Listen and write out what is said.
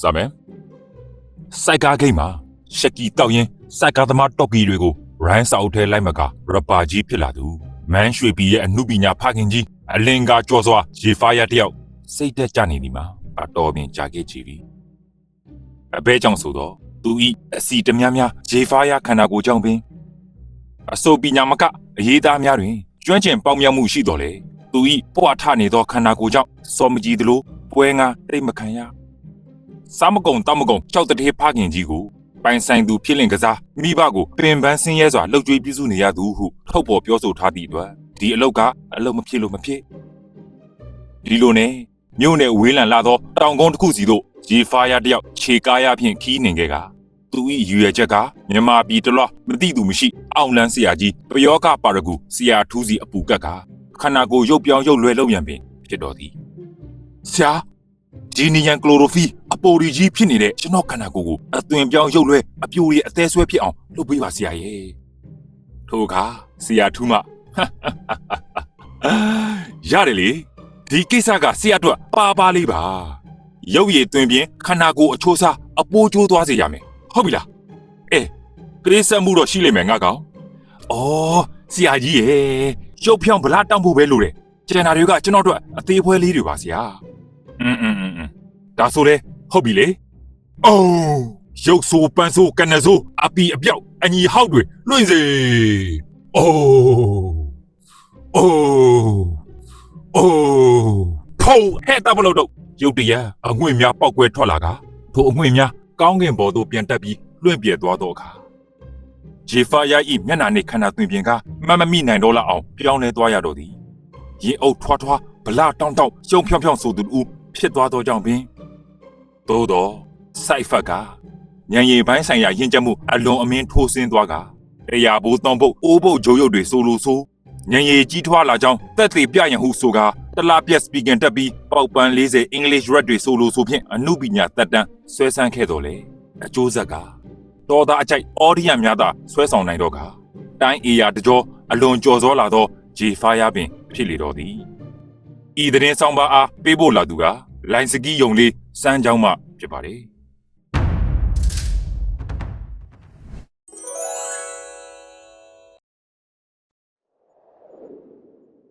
စမယ်စိုက်ကားဂိတ်မှာရှက်ကီတောက်ရင်စိုက်ကားသမားတော့ကီတွေကိုရိုင်းစာအုပ်ထဲလိုက်မကရပါကြီးဖြစ်လာသူမန်းရွှေပြည်ရဲ့အမှုပညာဖခင်ကြီးအလင်္ကာကြော်စွာရေဖားရတယောက်စိတ်သက်ကြနေသည်မှာအတော်ပင်ကြာခဲ့ကြပြီအဘဲကြောင့်ဆိုတော့သူဤအစီတများများရေဖားရခန္ဓာကိုယ်ကြောင့်ပင်အစိုးပညာမကအရေးသားများတွင်ကျွမ်းကျင်ပေါင်းမြောက်မှုရှိတော်လေသူဤပွားထနေသောခန္ဓာကိုယ်ကြောင့်စောမကြည်သလိုပွဲငါတိတ်မခံရ စားမကုံတောက်မကုံကြောက်တထေးဖခင်ကြီးကိုပိုင်ဆိုင်သူဖြစ်လင်ကစားမိဘကိုပင်ပန်းဆင်းရဲစွာလှုပ်ကြွေးပြုစုနေရသူဟုထုတ်ပေါ်ပြောဆိုထားသည့်အတွက်ဒီအလုတ်ကအလုတ်မဖြစ်လို့မဖြစ်ဒီလိုနဲ့မြို့နယ်ဝေးလံလာသောတောင်ကုန်းတစ်ခုစီသို့ရေဖားရတစ်ယောက်ခြေကားရဖြင့်ခီးနေခဲ့ကသူ၏ယူရချက်ကမြန်မာပြည်တလွှားမတိသူမရှိအောင်လန်းဆရာကြီးပယောကပါရဂူဆရာထူးစီအပူကက်ကခန္ဓာကိုယ်ရုပ်ပြောင်းရုပ်လွဲလုပ်ရန်ပင်ဖြစ်တော်သည်ဆရာဒီနီယန်ကလိုရိုဖီအ ပိုရီကြီးဖြစ်နေတဲ့ကျွန်တော်ခန္ဓာကိုယ်ကိုအသွင်ပြောင်းရုပ်လွဲအပြိုရည်အသေးဆွဲဖြစ်အောင်လုပ်ပေးပါဆရာရဲ့ထို့အခါဆရာထူးမ ရတယ်လေဒီကိစ္စကဆရာအတွက်ပါပါလေးပါရုပ်ရည်သွင်ပြင်းခန္ဓာကိုယ်အချိုးစားအပိုးကျိုးသွားစေရမယ်ဟုတ်ပြီလားအဲကလေးစက်မှုတော့ရှိလိမ့်မယ်ငါကောင်ဩဆရာကြီးရဲ့ရုပ်ဖြောင်းဗလားတောင်းဖို့ပဲလိုတယ်ကျန်တာတွေကကျွန်တော်တို့အသေးဖွဲလေးတွေပါဆရာ อืมอืมอืมอืมဒါဆိုလေ ဟုတ်ပြီလေအိုးရုပ်ဆိုးပန်းဆိုးကနဆိုးအပီအပြောက်အညီဟောက်တွေလွင့်စေအိုးအိုးအိုးဖောက်ဟဲ့တပ်မလို့တော့ရုပ်တရက်အငွေ့များပောက်ကွဲထွက်လာကထိုအငွေ့များကောင်းကင်ဘော်သို့ပြန်တက်ပြီးလွင့်ပြဲသွားတော့အခါဂျေဖာယာဤမျက်နှာနှင့်ခန္ဓာသွင်ပြင်ကမမမိနိုင်တော့လောက်အောင်ပြောင်းလဲသွားရတော့သည်ရင်အုပ်ထွားထွားဗလာတောင်းတောင်းရှုံဖြောင်းဖြောင်းဆိုသူတူဖြစ်သွားသောကြောင့်ပင် သို့တော့စိုက်ဖက်ကညံရည်ပိုင်းဆိုင်ရာယဉ်ကျက်မှုအလွန်အမင်းထိုးဆင်းသွားကတရားဘိုးတောင်ပုတ်အိုးပုတ်ဂျိုးရုပ်တွေဆိုလိုဆိုညံရည်ကြီးထွားလာကြောင်းတက်သေးပြရင်ဟုဆိုကတလားပြက်စပီကင်တက်ပြီးပေါက်ပန်း40အင်္ဂလိပ်ရက်တွေဆိုလိုဆိုဖြင့်အမှုပညာတက်တန်းဆွဲဆန်းခဲ့တော်လေအကျိုးဆက်ကတော်သားအကြိုက်အော်ဒီယံများသာဆွဲဆောင်နိုင်တော့ကတိုင်းအေယာတကြောအလွန်ကြော်စောလာသောဂျေဖာယာပင်ဖြစ်လေတော်သည်ဤသတင်းဆောင်ပါအားပေးဖို့လာသူက လိုင်စကီယုံလေးစမ်းချောင်းမှဖြစ်ပါတယ်